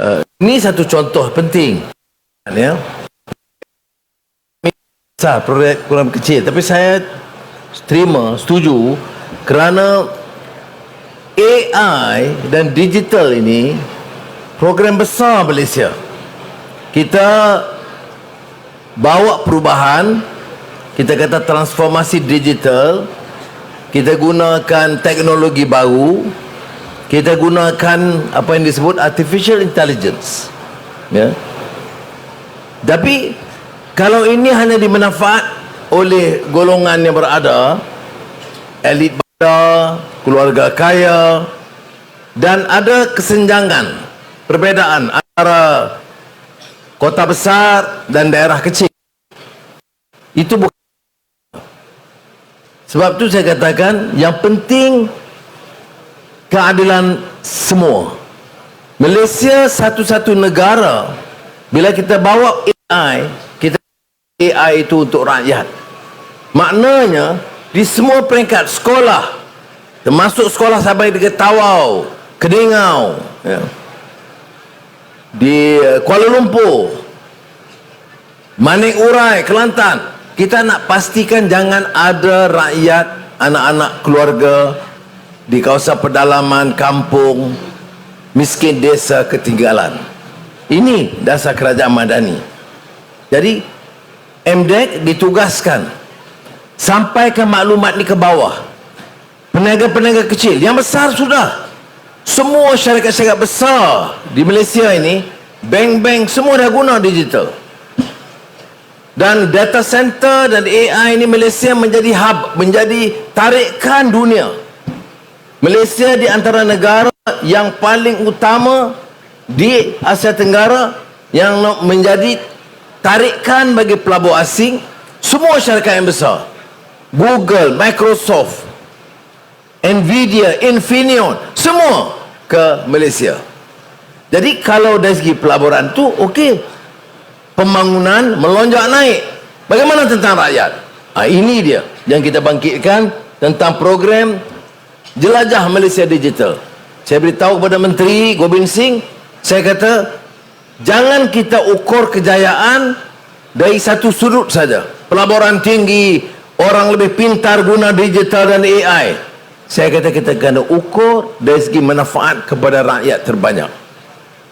Uh, ini satu contoh penting. Ya. Besar program, program kecil tapi saya terima, setuju kerana AI dan digital ini program besar Malaysia. Kita bawa perubahan, kita kata transformasi digital, kita gunakan teknologi baru, kita gunakan apa yang disebut artificial intelligence. Ya. Tapi kalau ini hanya dimanfaat oleh golongan yang berada elit berada, keluarga kaya dan ada kesenjangan perbezaan antara kota besar dan daerah kecil itu bukan sebab itu saya katakan yang penting keadilan semua Malaysia satu-satu negara bila kita bawa AI kita AI itu untuk rakyat maknanya di semua peringkat sekolah termasuk sekolah sampai dekat Tawau Keningau ya. di Kuala Lumpur Manik Urai Kelantan kita nak pastikan jangan ada rakyat anak-anak keluarga di kawasan pedalaman kampung miskin desa ketinggalan. Ini dasar kerajaan madani. Jadi MDEC ditugaskan sampaikan maklumat ni ke bawah. Peniaga-peniaga kecil yang besar sudah. Semua syarikat-syarikat besar di Malaysia ini bank-bank semua dah guna digital. Dan data center dan AI ini Malaysia menjadi hub menjadi tarikan dunia Malaysia di antara negara yang paling utama di Asia Tenggara yang menjadi tarikan bagi pelabur asing semua syarikat yang besar. Google, Microsoft Nvidia, Infineon semua ke Malaysia. Jadi kalau dari segi pelaburan tu okey pembangunan melonjak naik. Bagaimana tentang rakyat? Ha, ini dia yang kita bangkitkan tentang program jelajah Malaysia Digital. Saya beritahu kepada Menteri Gobind Singh, saya kata jangan kita ukur kejayaan dari satu sudut saja. Pelaburan tinggi, orang lebih pintar guna digital dan AI. Saya kata kita kena ukur dari segi manfaat kepada rakyat terbanyak.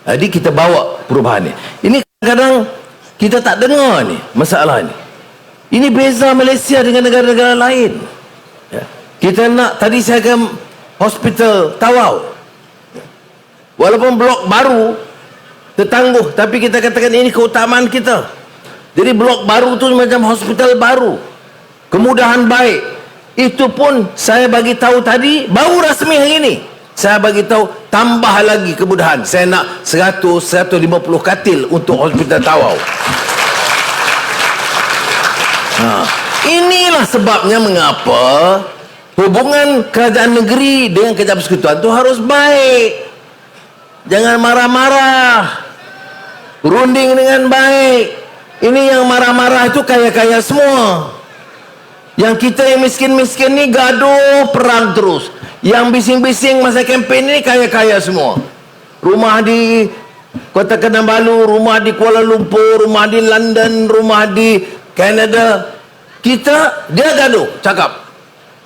Jadi kita bawa perubahan ini. Ini kadang-kadang kita tak dengar ni masalah ni. Ini beza Malaysia dengan negara-negara lain. Ya. Kita nak tadi saya ke hospital Tawau. Walaupun blok baru tertangguh tapi kita katakan ini keutamaan kita. Jadi blok baru tu macam hospital baru. Kemudahan baik. Itu pun saya bagi tahu tadi baru rasmi hari ini. Saya bagi tahu tambah lagi kemudahan. Saya nak 100 150 katil untuk hospital Tawau. Ha. Inilah sebabnya mengapa hubungan kerajaan negeri dengan kerajaan persekutuan itu harus baik. Jangan marah-marah. Runding dengan baik. Ini yang marah-marah itu kaya-kaya semua. Yang kita yang miskin-miskin ni gaduh perang terus. Yang bising-bising masa kempen ni kaya-kaya semua. Rumah di Kota Kinabalu, rumah di Kuala Lumpur, rumah di London, rumah di Canada. Kita dia gaduh, cakap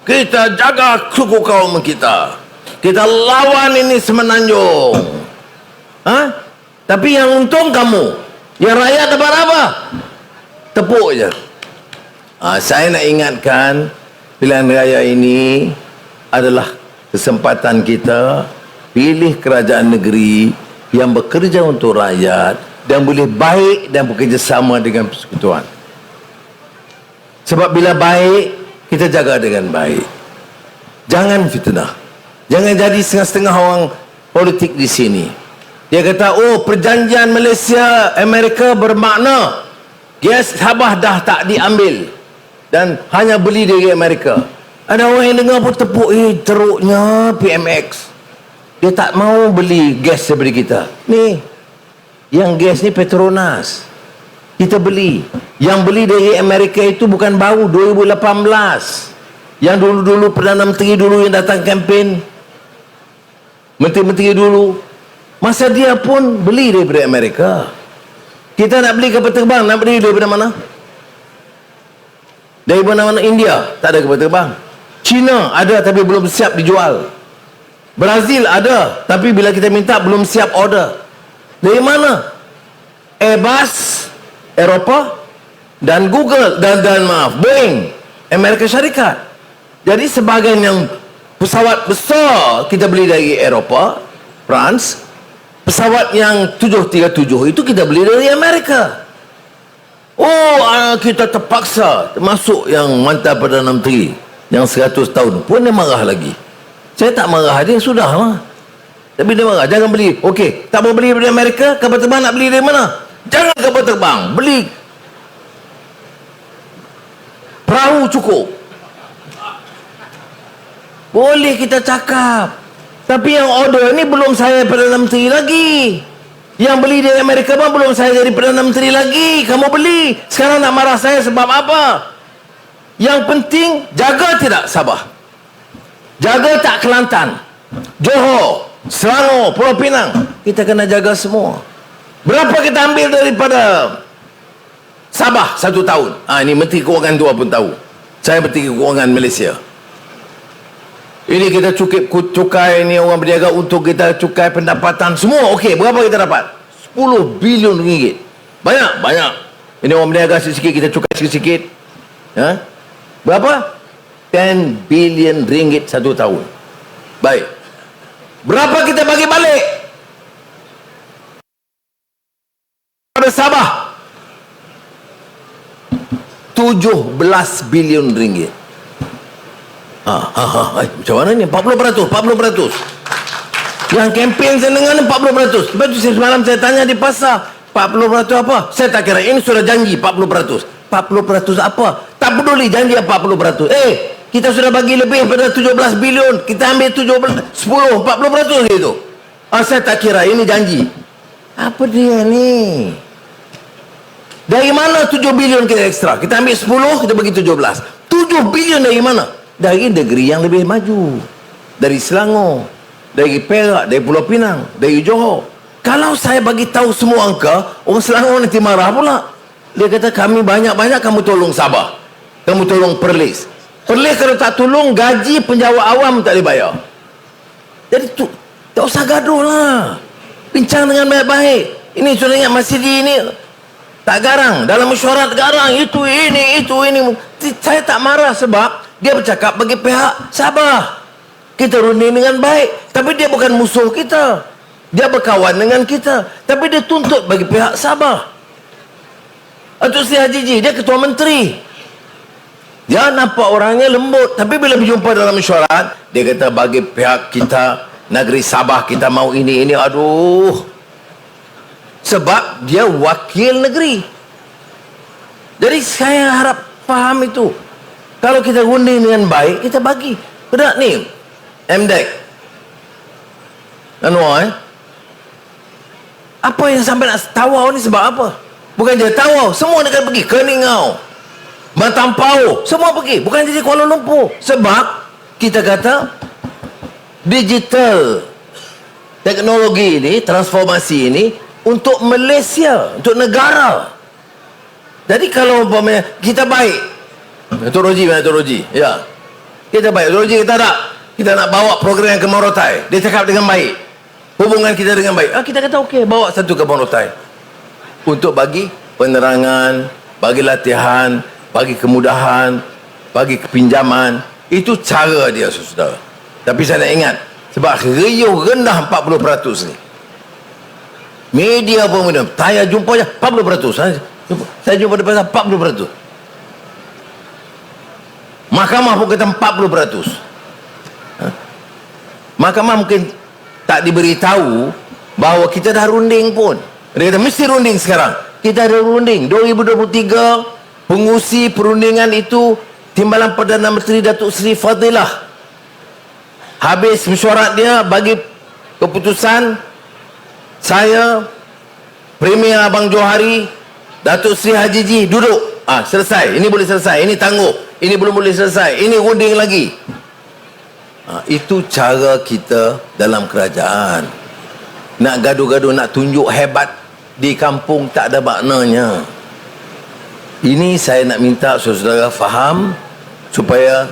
kita jaga suku kaum kita. Kita lawan ini semenanjung. Ha? tapi yang untung kamu. Yang rakyat dapat apa? Tepuk je. Ha, saya nak ingatkan pilihan raya ini adalah kesempatan kita pilih kerajaan negeri yang bekerja untuk rakyat dan boleh baik dan bekerjasama dengan persekutuan. Sebab bila baik kita jaga dengan baik. Jangan fitnah. Jangan jadi setengah-setengah orang politik di sini. Dia kata oh perjanjian Malaysia Amerika bermakna. Gas Sabah dah tak diambil dan hanya beli dari Amerika. Ada orang yang dengar pun tepuk eh teruknya PMX dia tak mau beli gas daripada kita. Ni yang gas ni Petronas. Kita beli yang beli dari Amerika itu bukan baru 2018 yang dulu-dulu Perdana Menteri dulu yang datang kempen menteri-menteri dulu Masa dia pun beli daripada Amerika. Kita nak beli kapal terbang, nak beli daripada mana? Dari mana-mana India, tak ada kapal terbang. China ada tapi belum siap dijual. Brazil ada tapi bila kita minta belum siap order. Dari mana? Airbus Eropah dan Google dan dan maaf Boeing Amerika Syarikat. Jadi sebagian yang pesawat besar kita beli dari Eropah, France, pesawat yang 737 itu kita beli dari Amerika. Oh, ah, kita terpaksa termasuk yang mantan Perdana Menteri yang 100 tahun pun dia marah lagi. Saya tak marah dia sudah lah. Tapi dia marah, jangan beli. Okey, tak mau beli dari Amerika, kapal terbang nak beli dari mana? Jangan kapal terbang, beli perahu cukup. Boleh kita cakap. Tapi yang order ni belum saya Perdana Menteri lagi. Yang beli dari Amerika pun belum saya jadi Perdana Menteri lagi. Kamu beli. Sekarang nak marah saya sebab apa? Yang penting jaga tidak Sabah. Jaga tak Kelantan. Johor, Selangor, Pulau Pinang. Kita kena jaga semua. Berapa kita ambil daripada Sabah satu tahun? Ah ini Menteri Kewangan dua pun tahu. Saya Menteri Kewangan Malaysia. Ini kita cukup cukai ni orang berniaga untuk kita cukai pendapatan semua. Okey, berapa kita dapat? 10 bilion ringgit. Banyak, banyak. Ini orang berniaga sikit-sikit kita cukai sikit-sikit. Ha? Berapa? 10 bilion ringgit satu tahun. Baik. Berapa kita bagi balik? Pada Sabah. 17 bilion ringgit. Ha, ha, ha, ha. Macam mana ni? 40%, 40%. Yang kempen saya dengar ni 40%. Lepas tu semalam saya tanya di pasar. 40% apa? Saya tak kira. Ini sudah janji 40%. 40% apa? Tak peduli janji 40%. Eh, kita sudah bagi lebih pada 17 bilion. Kita ambil 17, 10, 40% gitu. Ah, saya tak kira. Ini janji. Apa dia ni? Dari mana 7 bilion kita ekstra? Kita ambil 10, kita bagi 17. 7 bilion dari mana? Dari negeri yang lebih maju. Dari Selangor, dari Perak, dari Pulau Pinang, dari Johor. Kalau saya bagi tahu semua angka, orang Selangor nanti marah pula. Dia kata kami banyak-banyak kamu tolong Sabah. Kamu tolong Perlis. Perlis kalau tak tolong gaji penjawat awam tak boleh bayar. Jadi tu tak usah gaduh lah. Bincang dengan baik-baik. Ini sudah ingat masih di ini tak garang. Dalam mesyuarat garang itu ini itu ini. Saya tak marah sebab dia bercakap bagi pihak Sabah. Kita runding dengan baik tapi dia bukan musuh kita. Dia berkawan dengan kita tapi dia tuntut bagi pihak Sabah. Atuk Sri Haji Ji, dia ketua menteri. Dia nampak orangnya lembut tapi bila berjumpa dalam mesyuarat dia kata bagi pihak kita negeri Sabah kita mau ini ini. Aduh sebab dia wakil negeri. Jadi saya harap faham itu. Kalau kita runding dengan baik kita bagi. Benar ni MDEC Anwar eh? Apa yang sampai nak tawau ni sebab apa? Bukan dia tawau semua nak pergi. Keningau Matampau semua pergi. Bukan jadi Kuala Lumpur. Sebab kita kata digital teknologi ini transformasi ini untuk Malaysia, untuk negara. Jadi kalau umpamanya kita baik, Datuk Roji, Datuk Roji, ya. Kita baik, Datuk Roji kita tak. Kita nak bawa program ke Morotai. Dia cakap dengan baik. Hubungan kita dengan baik. Ah, kita kata okey, bawa satu ke Morotai. Untuk bagi penerangan, bagi latihan, bagi kemudahan, bagi kepinjaman. Itu cara dia, saudara. Tapi saya nak ingat, sebab riuh rendah 40% ni. Media pun minum. Saya jumpa je 40%. Saya jumpa, saya jumpa di pasar 40%. Mahkamah pun kata 40%. Ha? Mahkamah mungkin tak diberitahu bahawa kita dah runding pun. Dia kata mesti runding sekarang. Kita ada runding 2023 pengusi perundingan itu Timbalan Perdana Menteri Datuk Seri Fadilah habis mesyuarat dia bagi keputusan saya Premier Abang Johari Datuk Sri Haji Ji duduk. Ah selesai. Ini boleh selesai. Ini tangguh. Ini belum boleh selesai. Ini runding lagi. Ah, itu cara kita dalam kerajaan. Nak gaduh-gaduh nak tunjuk hebat di kampung tak ada maknanya. Ini saya nak minta saudara faham supaya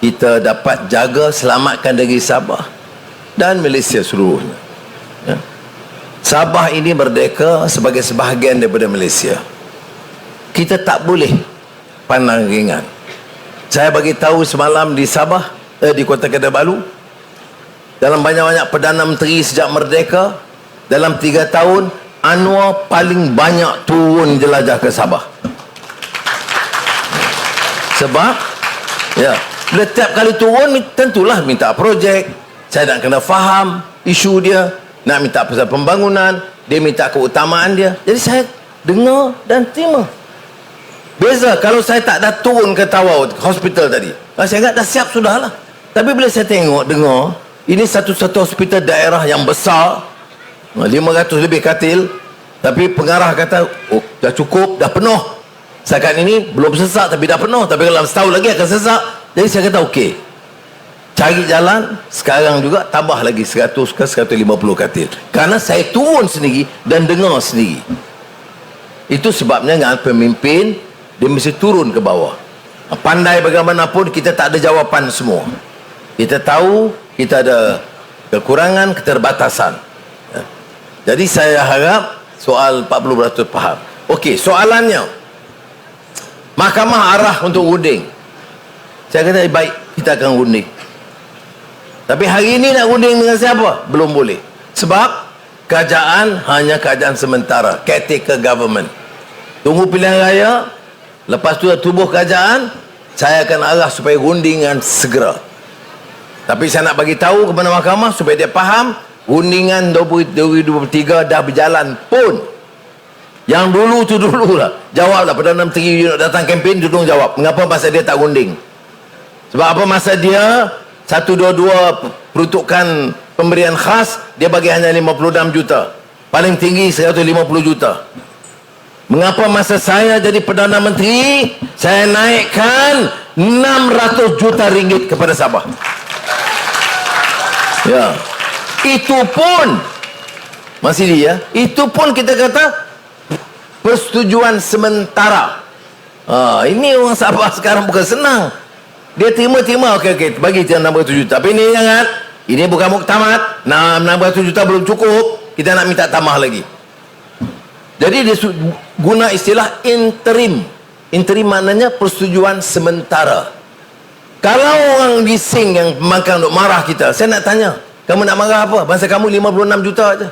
kita dapat jaga selamatkan negeri Sabah dan Malaysia seluruhnya. Ya. Sabah ini merdeka sebagai sebahagian daripada Malaysia. Kita tak boleh pandang ringan. Saya bagi tahu semalam di Sabah eh, di Kota Kinabalu dalam banyak-banyak Perdana Menteri sejak merdeka dalam tiga tahun Anwar paling banyak turun jelajah ke Sabah. Sebab ya bila tiap kali turun tentulah minta projek saya nak kena faham isu dia nak minta pasal pembangunan dia minta keutamaan dia. Jadi saya dengar dan terima. Beza kalau saya tak dah turun ke Tawau hospital tadi. Saya ingat dah siap sudah lah tapi bila saya tengok dengar ini satu-satu hospital daerah yang besar. 500 lebih katil. Tapi pengarah kata oh, dah cukup dah penuh. Setakat ini belum sesak tapi dah penuh. Tapi dalam setahun lagi akan sesak. Jadi saya kata okey cari jalan sekarang juga tambah lagi 100 ke 150 katil. Kerana saya turun sendiri dan dengar sendiri. Itu sebabnya dengan pemimpin dia mesti turun ke bawah. Pandai bagaimanapun kita tak ada jawapan semua. Kita tahu kita ada kekurangan keterbatasan. Ya. jadi saya harap soal 40% faham. Okey, soalannya. Mahkamah arah untuk runding saya kata baik kita akan runding tapi hari ini nak runding dengan siapa? belum boleh sebab kerajaan hanya kerajaan sementara caretaker government tunggu pilihan raya Lepas tu tubuh kerajaan, saya akan arah supaya rundingan segera. Tapi saya nak bagi tahu kepada mahkamah supaya dia faham rundingan 2023 dah berjalan pun. Yang dulu tu dulu lah. Jawablah Perdana Menteri nak datang kempen, tolong jawab. Mengapa masa dia tak runding? Sebab apa masa dia satu dua dua peruntukan pemberian khas, dia bagi hanya 56 juta. Paling tinggi 150 juta. Mengapa masa saya jadi Perdana Menteri Saya naikkan 600 juta ringgit kepada Sabah Ya Itu pun Masih dia Itu pun kita kata Persetujuan sementara ha, Ini orang Sabah sekarang bukan senang Dia terima-terima Okey okey bagi 600 juta Tapi ini jangan Ini bukan muktamad 600 juta belum cukup Kita nak minta tambah lagi jadi dia guna istilah interim. Interim maknanya persetujuan sementara. Kalau orang bising yang makan untuk marah kita, saya nak tanya, kamu nak marah apa? Bangsa kamu 56 juta aja.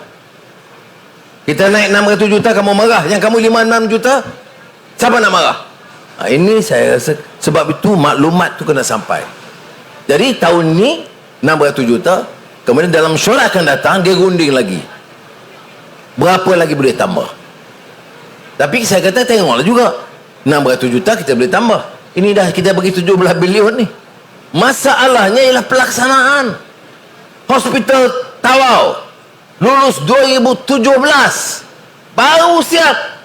Kita naik 600 juta, kamu marah. Yang kamu 56 juta, siapa nak marah? Ha, ini saya rasa, sebab itu maklumat tu kena sampai. Jadi tahun ini, 600 juta, kemudian dalam syarat akan datang, dia gunding lagi. Berapa lagi boleh tambah? Tapi saya kata tengoklah juga 600 juta kita boleh tambah Ini dah kita bagi 17 bilion ni Masalahnya ialah pelaksanaan Hospital Tawau Lulus 2017 Baru siap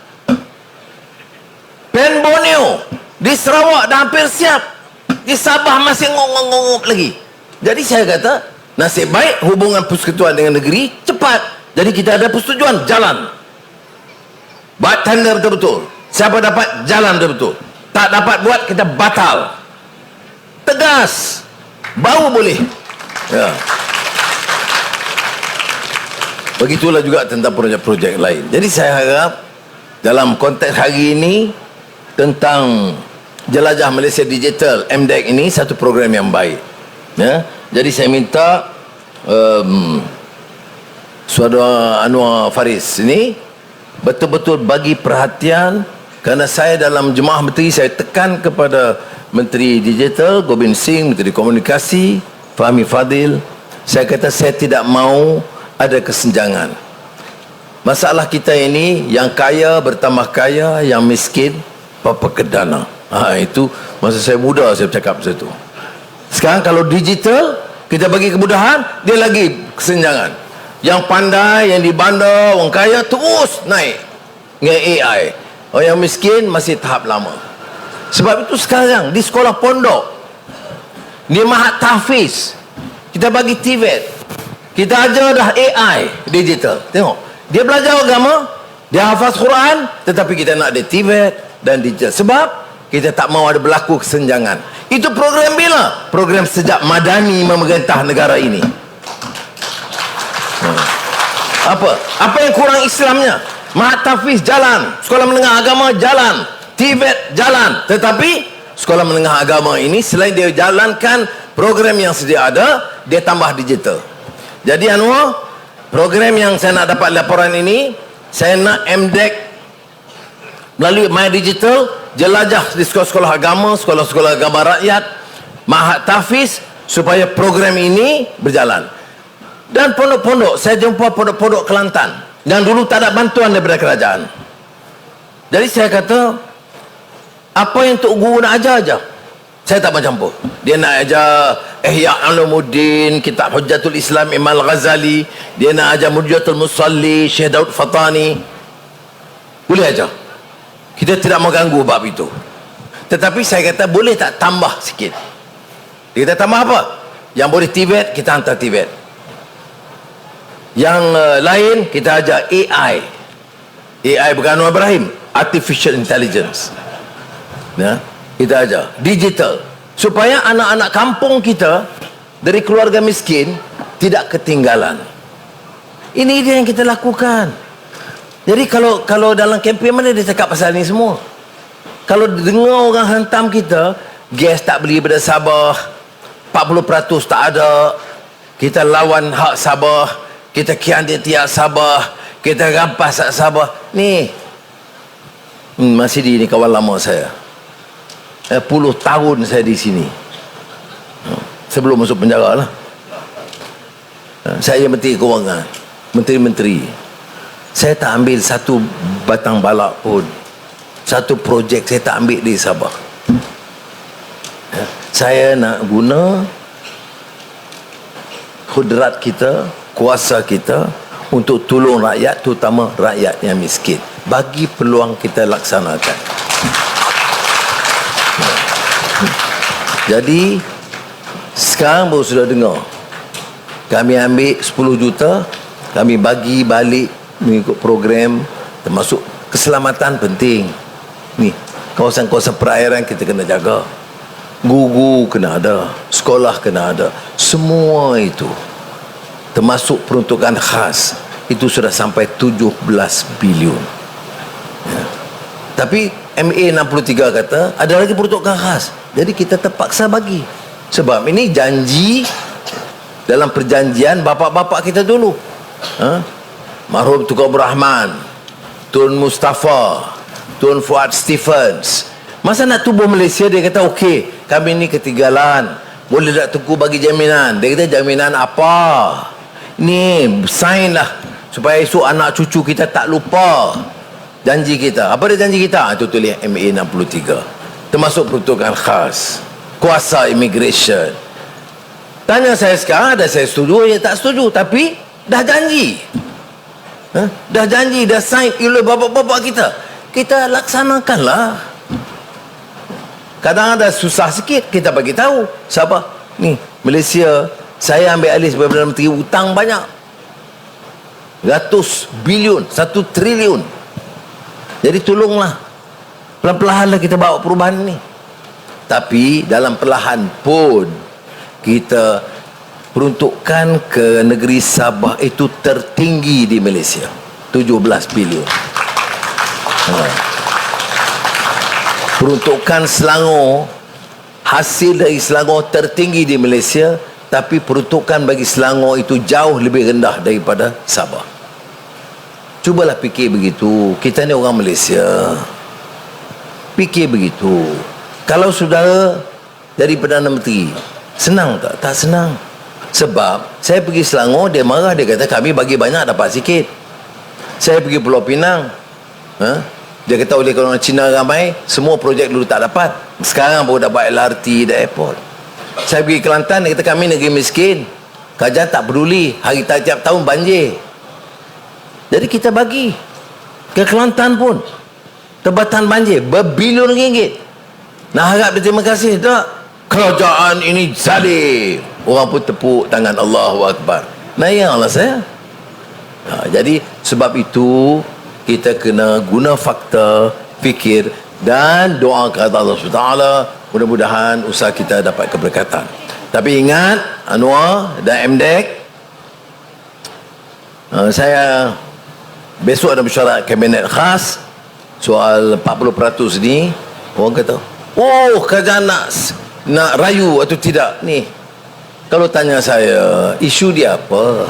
Pen Borneo. Di Sarawak dah hampir siap. Di Sabah masih ngong-ngong lagi. Jadi saya kata Nasib baik hubungan persekutuan dengan negeri Cepat. Jadi kita ada persetujuan Jalan. Buat tender betul-betul siapa dapat jalan betul-betul tak dapat buat kita batal. Tegas. Baru boleh. Ya. Begitulah juga tentang projek-projek lain. Jadi saya harap dalam konteks hari ini tentang jelajah Malaysia Digital MDEC ini satu program yang baik ya. Jadi saya minta um, saudara Anwar Faris ini betul-betul bagi perhatian kerana saya dalam jemaah menteri saya tekan kepada menteri digital Gobind Singh menteri komunikasi Fahmi Fadil. Saya kata saya tidak mau ada kesenjangan. Masalah kita ini yang kaya bertambah kaya yang miskin apa kedana ha, itu masa saya muda saya bercakap macam itu sekarang kalau digital kita bagi kemudahan dia lagi kesenjangan yang pandai, yang dibanda, orang kaya terus naik dengan AI. Orang yang miskin masih tahap lama. Sebab itu sekarang di sekolah pondok, di Mahat Tahfiz, kita bagi TVET, Kita ajar dah AI digital. Tengok. Dia belajar agama, dia hafaz Quran, tetapi kita nak dia TVET dan digital. Sebab kita tak mau ada berlaku kesenjangan. Itu program bila? Program sejak Madani memerintah negara ini. Hmm. Apa? Apa yang kurang Islamnya? Mahat Tafiz jalan, sekolah menengah agama jalan, TVET jalan. Tetapi sekolah menengah agama ini selain dia jalankan program yang sedia ada, dia tambah digital. Jadi Anwar, program yang saya nak dapat laporan ini, saya nak MDEC melalui My Digital, jelajah di sekolah-sekolah agama, sekolah-sekolah agama rakyat, Mahat Tafiz, supaya program ini berjalan. Dan pondok-pondok, saya jumpa pondok-pondok Kelantan, yang dulu tak ada bantuan daripada kerajaan. Jadi saya kata, apa yang Tok Guru nak ajar aja. Saya tak macam apa. Dia nak ajar Ihya Ulumuddin, Kitab Hujjatul Islam Imam Al-Ghazali. Dia nak ajar Murjatul Musalli, Syekh Daud Fatani. Boleh ajar. Kita tidak mau ganggu bab itu. Tetapi saya kata boleh tak tambah sikit. Dia kata tambah apa? Yang boleh Tibet, kita hantar Tibet. Yang uh, lain, kita ajar AI. AI bukan Anwar Ibrahim. Artificial Intelligence. Ya kita ajar digital supaya anak-anak kampung kita dari keluarga miskin tidak ketinggalan ini dia yang kita lakukan jadi kalau kalau dalam kempen mana dia cakap pasal ni semua? Kalau dengar orang hantam kita gas tak beli pada Sabah 40% tak ada kita lawan hak Sabah kita kian dia tiap Sabah kita rampas hak Sabah. Ni hmm, masih di ni kawan lama saya. Eh, puluh tahun saya di sini. Sebelum masuk penjara lah. Eh, saya menteri kewangan menteri-menteri saya tak ambil satu batang balak pun. Satu projek saya tak ambil di Sabah. Eh, saya nak guna kudrat kita kuasa kita untuk tolong rakyat terutama rakyat yang miskin. Bagi peluang kita laksanakan. Jadi sekarang baru sudah dengar. Kami ambil 10 juta, kami bagi balik mengikut program termasuk keselamatan penting. Ni, kawasan-kawasan perairan kita kena jaga. Gugu kena ada, sekolah kena ada. Semua itu termasuk peruntukan khas itu sudah sampai 17 bilion. Ya. Tapi MA 63 kata ada lagi peruntukan khas. Jadi kita terpaksa bagi. Sebab ini janji dalam perjanjian bapa-bapa kita dulu. Ha? Marhum Tukar Rahman, Tun Mustafa, Tun Fuad Stephens. Masa nak tubuh Malaysia dia kata okey, kami ni ketinggalan. Boleh tak tunggu bagi jaminan? Dia kata jaminan apa? Ni sign lah supaya esok anak cucu kita tak lupa janji kita. Apa dia janji kita? Itu tulis MA 63 termasuk peruntukan khas kuasa immigration tanya saya sekarang ada saya setuju ya tak setuju tapi dah janji ha? dah janji dah sign oleh bapak-bapak kita. Kita laksanakanlah. Kadang ada susah sikit kita bagi tahu. Siapa? Ni Malaysia. Saya ambil alih sebagai Perdana Menteri hutang banyak. Ratus bilion satu triliun jadi tolonglah. Perlahan-lahan kita bawa perubahan ni. Tapi dalam perlahan pun kita peruntukkan ke negeri Sabah itu tertinggi di Malaysia. 17 bilion. Ha. Peruntukan Selangor hasil dari Selangor tertinggi di Malaysia tapi peruntukan bagi Selangor itu jauh lebih rendah daripada Sabah. Cubalah fikir begitu. Kita ni orang Malaysia fikir begitu kalau saudara jadi Perdana Menteri senang tak? tak senang sebab saya pergi Selangor dia marah dia kata kami bagi banyak dapat sikit saya pergi Pulau Pinang ha? dia kata oleh orang Cina ramai semua projek dulu tak dapat sekarang baru dapat LRT dan airport saya pergi Kelantan dia kata kami negeri miskin kerajaan tak peduli hari tiap tahun banjir jadi kita bagi ke Kelantan pun Tebatan banjir berbilion ringgit. Nak harap dia terima kasih tak? Kerajaan ini zalim. Orang pun tepuk tangan Allahu Akbar. Nayanglah saya. Ha, jadi sebab itu kita kena guna fakta, fikir dan doa kepada Allah SWT mudah-mudahan usaha kita dapat keberkatan. Tapi ingat Anwar dan MDEC uh, saya besok ada mesyuarat kabinet khas soal 40% ni orang kata oh kerajaan nak nak rayu atau tidak ni kalau tanya saya isu dia apa?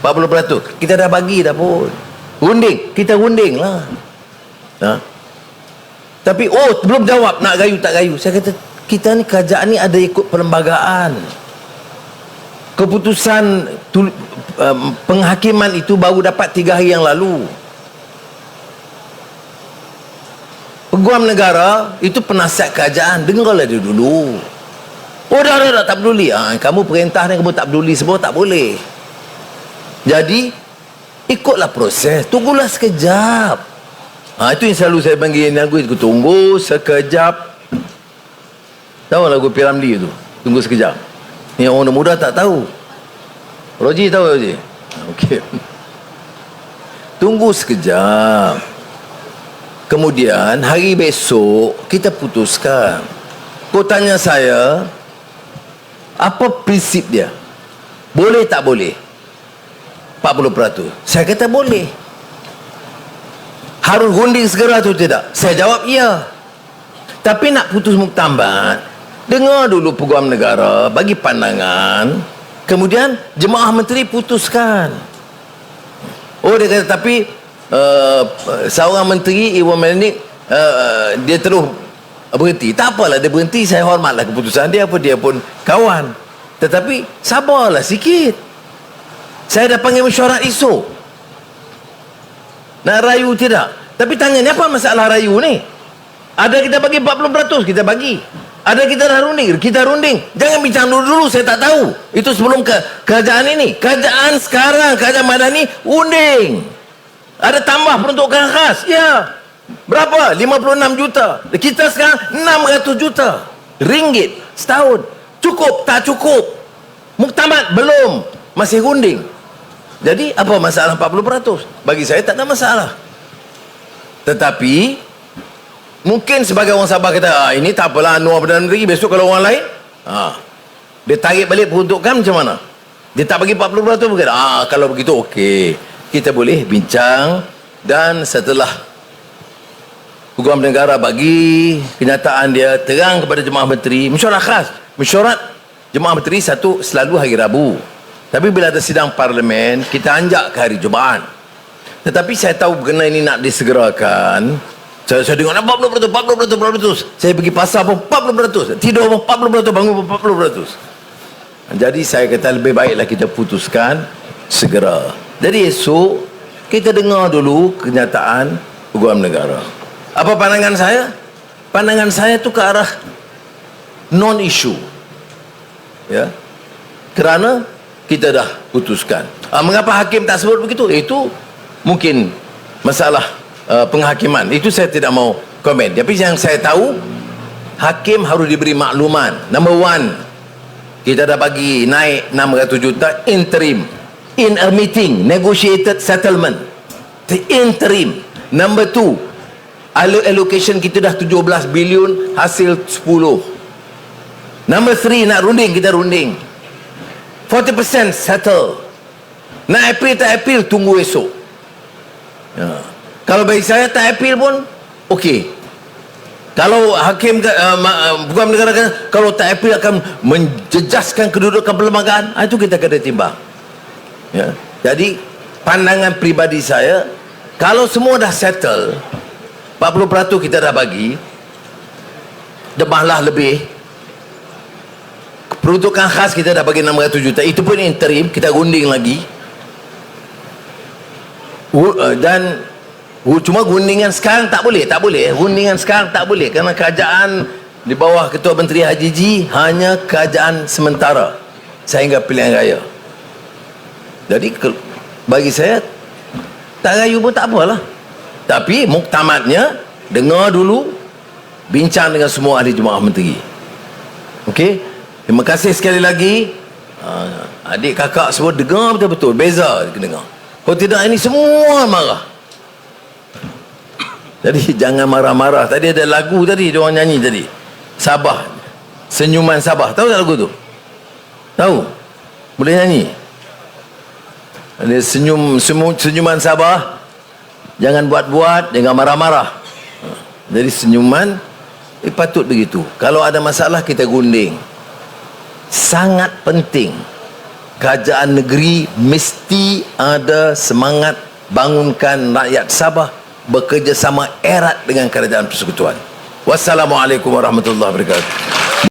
40% kita dah bagi dah pun. Runding. Kita runding lah. Ha? tapi oh belum jawab. Nak gayu tak gayu. Saya kata kita ni kerajaan ni ada ikut perlembagaan keputusan tu, um, penghakiman itu baru dapat tiga hari yang lalu. Peguam negara itu penasihat kerajaan. Dengarlah dia dulu oh dah dah, dah tak peduli. Ha, kamu perintah ni kamu tak peduli semua tak boleh. Jadi ikutlah proses. Tunggulah sekejap. Ha, itu yang selalu saya panggil lagu itu. Tunggu sekejap. Tahu lagu Piramli itu? Tunggu sekejap. Ni orang muda tak tahu. Roji tahu Roji okey. Tunggu sekejap. Kemudian hari besok kita putuskan. Kau tanya saya apa prinsip dia boleh tak boleh 40%. Saya kata boleh. Harus gunding segera atau tidak? Saya jawab ya. Tapi nak putus muktamad, dengar dulu peguam negara, bagi pandangan, kemudian jemaah menteri putuskan. Oh dia kata tapi uh, seorang menteri Iwan Melanik uh, dia terus berhenti. Tak apalah dia berhenti, saya hormatlah keputusan dia apa dia pun kawan. Tetapi sabarlah sikit. Saya dah panggil mesyuarat esok. Nak rayu tidak? Tapi tanya ni apa masalah rayu ni? Ada kita bagi 40%, kita bagi. Ada kita dah runding, kita runding. Jangan bincang dulu-dulu, saya tak tahu. Itu sebelum ke kerajaan ini. Kerajaan sekarang, kerajaan madani, unding. Ada tambah peruntukan khas. Ya. Berapa? 56 juta. Kita sekarang 600 juta. Ringgit setahun. Cukup? Tak cukup. Muktamad? Belum. Masih runding. Jadi apa masalah 40%? Bagi saya tak ada masalah. Tetapi mungkin sebagai orang Sabah kata ah, ini tak apalah Anwar Perdana Menteri besok kalau orang lain ah, dia tarik balik peruntukan macam mana? Dia tak bagi 40% mungkin. Ah, kalau begitu okey. Kita boleh bincang dan setelah Peguam negara bagi kenyataan dia terang kepada jemaah menteri mesyuarat khas mesyuarat jemaah menteri satu selalu hari Rabu tapi bila ada sidang parlimen, kita anjak ke hari Jumaat. Tetapi saya tahu berkenaan ini nak disegerakan. Saya, saya dengar 40%, 40%, 40%. Saya pergi pasar pun 40%. Tidur pun 40%, bangun pun 40%. Jadi saya kata lebih baiklah kita putuskan segera. Jadi esok, kita dengar dulu kenyataan peguam negara. Apa pandangan saya? Pandangan saya tu ke arah non-issue. Ya. Kerana kita dah putuskan. Uh, mengapa hakim tak sebut begitu? Itu mungkin masalah uh, penghakiman. Itu saya tidak mau komen. Tapi yang saya tahu, hakim harus diberi makluman. Number one, kita dah bagi naik 600 juta interim. In a meeting, negotiated settlement. The interim. Number two, allocation kita dah 17 bilion, hasil 10. Number three, nak runding, kita runding. 40% settle nak appeal tak appeal tunggu esok ya. kalau bagi saya tak appeal pun okey kalau hakim uh, bukan negara kata kalau tak appeal akan menjejaskan kedudukan perlembagaan ah, itu kita kena timbang ya. jadi pandangan pribadi saya kalau semua dah settle 40% kita dah bagi demahlah lebih. Peruntukan khas kita dah bagi 600 juta. Itu pun interim kita gunding lagi. Uh, dan cuma gundingan sekarang tak boleh tak boleh. Gundingan sekarang tak boleh kerana kerajaan di bawah Ketua Menteri Haji Ji hanya kerajaan sementara sehingga pilihan raya. Jadi bagi saya tak rayu pun tak apalah tapi muktamadnya dengar dulu bincang dengan semua ahli jemaah menteri Okey, Terima kasih sekali lagi Ah, adik kakak semua dengar betul-betul. Beza dia dengar. Kalau tidak ini semua marah. Jadi jangan marah-marah. Tadi ada lagu tadi dia orang nyanyi tadi. Sabah. Senyuman Sabah. Tahu tak lagu tu? Tahu? Boleh nyanyi? Ada senyum semu- senyuman Sabah. Jangan buat-buat, jangan marah-marah. Jadi senyuman eh, patut begitu. Kalau ada masalah kita gunting. Sangat penting. Kerajaan negeri mesti ada semangat bangunkan rakyat Sabah bekerjasama erat dengan kerajaan persekutuan. Wassalamualaikum warahmatullahi wabarakatuh.